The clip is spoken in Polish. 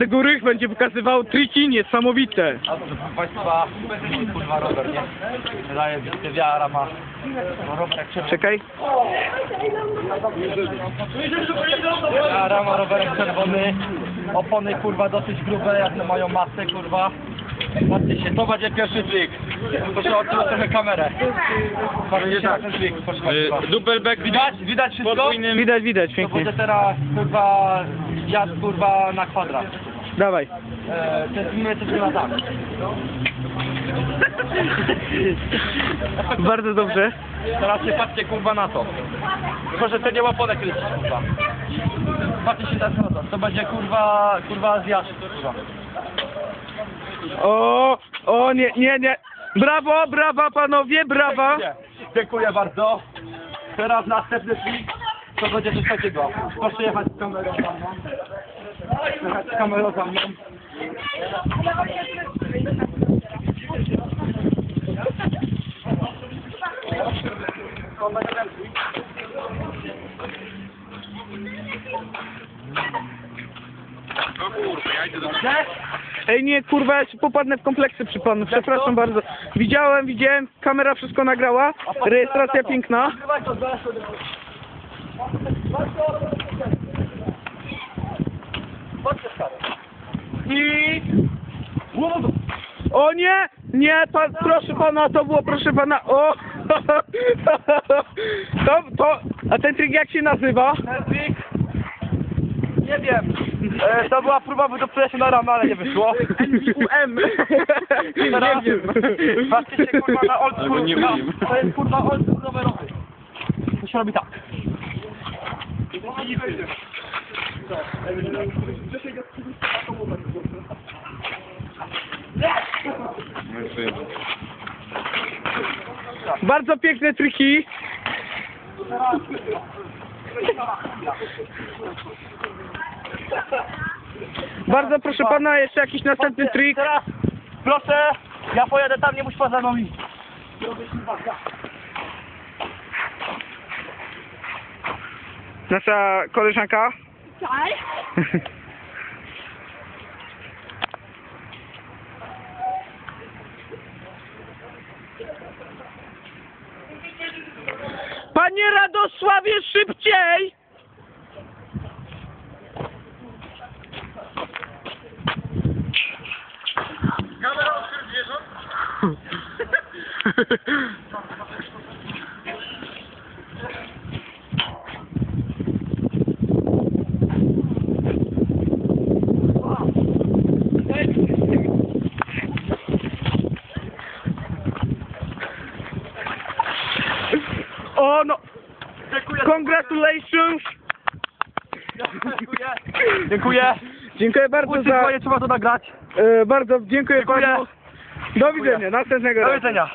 Tego rych będzie pokazywał triki niesamowite. A proszę Państwa, kurwa Robert, nie? Wydaje mi się, wiara ma. Robert jak. Czekaj. Wiara ma rowerek czerwony. Opony kurwa dosyć grube, jak to mają masę kurwa. Patrzcie się, to będzie pierwszy trik. Proszę odczuć trochę kamerę. Patrzcie się na ten trik, proszę Państwa. Dubelback Widać? Widać wszystko? Widać, widać, To pięknie. będzie teraz kurwa jazd kurwa na kwadrat. Dawaj. Eee, coś na tak. Bardzo dobrze. Teraz się patrzcie kurwa na to. Proszę te nie łaponek kryć kurwa. Patrzcie się teraz na to. To będzie kurwa, kurwa Azjaszy kurwa. O, o nie, nie, nie. Brawo, brawa panowie, brawa. Dziękuję. Dziękuję bardzo. Teraz następny trik. To będzie coś takiego. Proszę jechać z kamerą za mną. Jechać z kamerą za mną. Ej nie, kurwa, ja się popadnę w kompleksy przy panu, przepraszam bardzo. Widziałem, widziałem, kamera wszystko nagrała, rejestracja piękna. I... O nie, nie, pan, proszę pana, to było, proszę pana, o. To, to, a ten trik jak się nazywa? Netflix. Nie wiem. E, to była próba wydostania się na ramę, ale nie wyszło. Teraz Nie wiem. patrzcie się kurwa na old school. To jest kurwa old school rowerowy. To się robi tak. Bardzo piękne triki. Bardzo proszę pana, jeszcze jakiś następny trik. Teraz proszę, ja pojadę tam, nie musi pan za mną iść. Nasza koleżanka. Tak? Panie Radosławie, szybciej! O no, Dziękuję. congratulations! Dziękuję. Dziękuję. Dziękuję bardzo Uczy za, trzeba to nagrać. e, bardzo dziękuję, Dziękuję. panu. Do widzenia, następnego Do razu. widzenia.